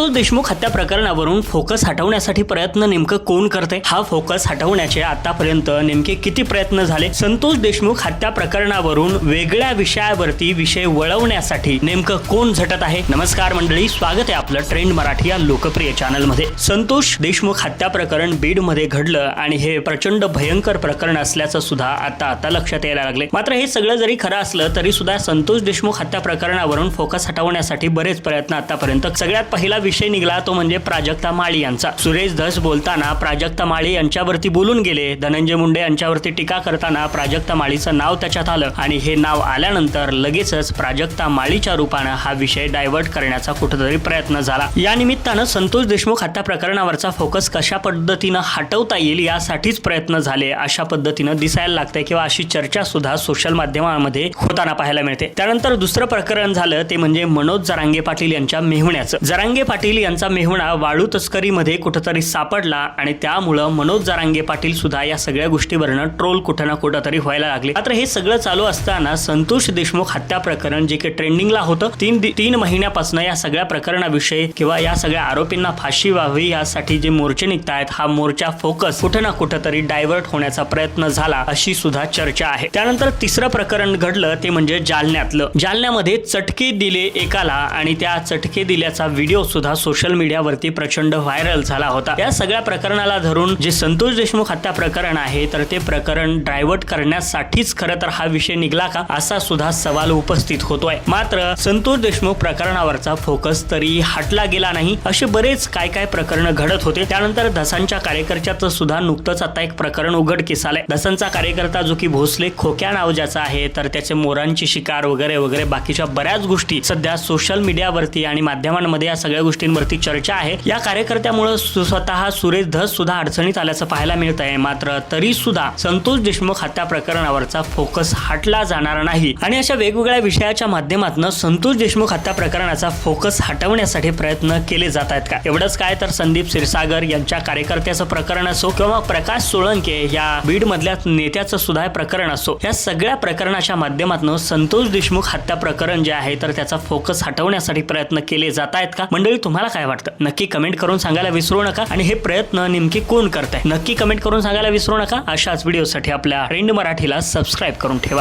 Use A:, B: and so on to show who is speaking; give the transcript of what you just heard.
A: संतोष देशमुख हत्या प्रकरणावरून फोकस हटवण्यासाठी प्रयत्न नेमकं कोण करते? हा फोकस हटवण्याचे आतापर्यंत नेमके किती प्रयत्न झाले? संतोष देशमुख हत्या प्रकरणावरून वेगळ्या विषयावरती विषय वळवण्यासाठी नेमकं कोण झटत आहे? नमस्कार मंडळी स्वागत आहे आपलं ट्रेंड मराठी या लोकप्रिय चॅनलमध्ये संतोष देशमुख हत्या प्रकरण बीडमध्ये घडलं आणि हे प्रचंड भयंकर प्रकरण असल्याचं सुद्धा आता आता लक्षात यायला लागले. मात्र हे सगळं जरी खरं असलं तरी सुद्धा संतोष देशमुख हत्या प्रकरणावरून फोकस हटवण्यासाठी बरेच प्रयत्न आतापर्यंत. सगळ्यात पहिला विषय निघाला तो म्हणजे प्राजक्ता माळी यांचा. सुरेश धस बोलताना प्राजक्ता माळी यांच्यावरती बोलून गेले. धनंजय मुंडे यांच्यावरती टीका करताना प्राजक्ता माळीचं नाव त्याच्यात आलं आणि हे नाव आल्यानंतर लगेचच प्राजक्ता माळीच्या रूपानं हा विषय डायव्हर्ट करण्याचा कुठेतरी प्रयत्न झाला. या निमित्तानं संतोष देशमुख हत्या प्रकरणावरचा फोकस कशा पद्धतीनं हटवता येईल यासाठीच प्रयत्न झाले अशा पद्धतीनं दिसायला लागतंय किंवा अशी चर्चा सुद्धा सोशल माध्यमांमध्ये होताना पाहायला मिळते. त्यानंतर दुसरं प्रकरण झालं ते म्हणजे मनोज जरांगे पाटील यांच्या मेहुण्याचं. जरांगे पाटील यांचा मेहुणा वाळू तस्करीमध्ये कुठंतरी सापडला आणि त्यामुळं मनोज जरांगे पाटील सुद्धा या सगळ्या गोष्टीवरनं ट्रोल कुठं ना कुठं तरी व्हायला लागले. मात्र हे सगळं चालू असताना संतोष देशमुख हत्या प्रकरण जे काही ट्रेंडिंगला होतं तीन तीन महिन्यापासून या सगळ्या प्रकरणाविषयी किंवा या सगळ्या आरोपींना फाशी व्हावी यासाठी जे मोर्चे निघतायत हा मोर्चा फोकस कुठं ना कुठं तरी डायव्हर्ट होण्याचा प्रयत्न झाला अशी सुद्धा चर्चा आहे. त्यानंतर तिसरं प्रकरण घडलं ते म्हणजे जालन्यातलं. जालन्यामध्ये चटके दिले एकाला आणि त्या चटके दिल्याचा व्हिडिओ सुद्धा सोशल मीडियावरती प्रचंड व्हायरल झाला होता. या सगळ्या प्रकरणाला धरून जे संतोष देशमुख हत्या प्रकरण आहे तर ते प्रकरण डायव्हर्ट करण्यासाठीच खरं तर हा विषय निघला का असा सुद्धा सवाल उपस्थित होतोय. मात्र संतोष देशमुख प्रकरणावरचा फोकस तरी हटला गेला नाही. असे बरेच काय काय प्रकरण घडत होते. त्यानंतर धसांच्या कार्यकर्त्याचं सुद्धा नुकतंच आता एक प्रकरण उघडकीस आलंय. धसांचा कार्यकर्ता जो की भोसले खोक्या नाव ज्याचा आहे तर त्याचे मोरांची शिकार वगैरे वगैरे बाकीच्या बऱ्याच गोष्टी सध्या सोशल मीडियावरती आणि माध्यमांमध्ये या सगळ्या गोष्टींवरती चर्चा आहे. या कार्यकर्त्यामुळे स्वतः सुरेश धस सुद्धा अडचणीत आल्याचं पाहायला मिळत आहे मात्र तरी सुद्धा संतोष देशमुख हत्या प्रकरणावरचा फोकस हटला जाणार नाही. आणि अशा वेगवेगळ्या विषयाच्या माध्यमातून संतोष देशमुख हत्या प्रकरणाचा फोकस हटवण्यासाठी प्रयत्न केले जात आहेत का? एवढंच काय तर संदीप क्षीरसागर यांच्या कार्यकर्त्याचं प्रकरण असो किंवा प्रकाश सोळंके या बीड मधल्या नेत्याचं सुद्धा प्रकरण असो या सगळ्या प्रकरणाच्या माध्यमातून संतोष देशमुख हत्या प्रकरण जे आहे तर त्याचा फोकस हटवण्यासाठी प्रयत्न केले जात आहेत का? मंडळी तुम्हाला काय वाटतं? नक्की कमेंट करून सांगायला विसरू नका. आणि हे प्रयत्न नेमके कोण करताय? नक्की कमेंट करून सांगायला विसरू नका. अशाच व्हिडिओसाठी आपल्या ट्रेंड मराठीला सबस्क्राईब करून ठेवा.